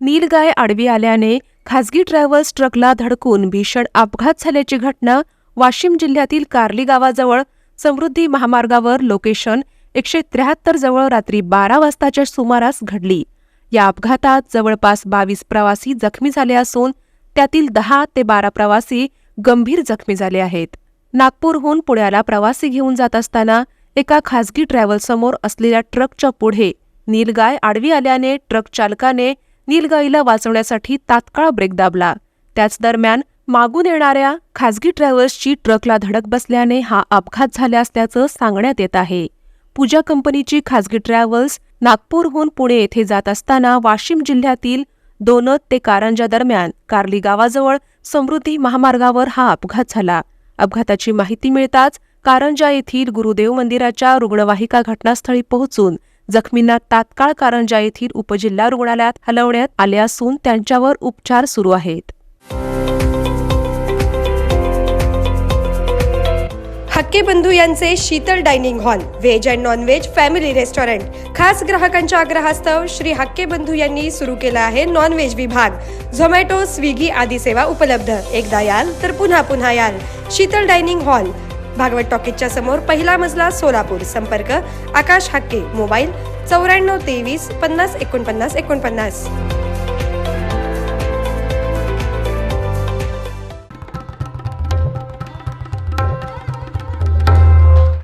नीलगाय आडवी आल्याने खासगी ट्रॅव्हल्स ट्रकला धडकून भीषण अपघात झाल्याची घटना वाशिम जिल्ह्यातील कार्ली गावाजवळ समृद्धी महामार्गावर लोकेशन एकशे त्र्याहत्तर जवळ रात्री बारा वाजताच्या सुमारास घडली. या अपघातात जवळपास बावीस प्रवासी जखमी झाले असून त्यातील दहा ते बारा प्रवासी गंभीर जखमी झाले आहेत. नागपूरहून पुण्याला प्रवासी घेऊन जात असताना एका खासगी ट्रॅव्हलसमोर असलेल्या ट्रकच्या पुढे नीलगाय आडवी आल्याने ट्रक चालकाने नीलगाईला वाचवण्यासाठी तात्काळ ब्रेक दाबला. त्याच दरम्यान मागून येणाऱ्या खासगी ट्रॅव्हल्सची ट्रकला धडक बसल्याने हा अपघात झाला असल्याचं सांगण्यात येत आहे. पूजा कंपनीची खासगी ट्रॅव्हल्स नागपूरहून पुणे येथे जात असताना वाशिम जिल्ह्यातील दोनद ते कारंजा दरम्यान कार्ली गावाजवळ समृद्धी महामार्गावर हा अपघात झाला. अपघाताची माहिती मिळताच कारंजा येथील गुरुदेव मंदिराच्या रुग्णवाहिका घटनास्थळी पोहोचून जखमींना तात्काळ कारंजा येथील उपजिल्हा रुग्णालयात हलवण्यात आले असून त्यांच्यावर उपचार सुरू आहेत. हक्के बंधू यांचे Sheetal dining hall veg and non veg family restaurant. खास ग्राहकांच्या आग्रहास्तव श्री हक्के बंधू यांनी सुरू केला आहे नॉन व्हेज विभाग. झोमॅटो स्विगी आदी सेवा उपलब्ध. एकदा याल तर पुन्हा पुन्हा याल. शीतल डायनिंग हॉल भागवत टॉकीजच्या समोर पहिला मजला सोलापूर. संपर्क आकाश हक्के मोबाईल चौऱ्याण्णव तेवीस पन्नास एकोणपन्नास एकोणपन्नास.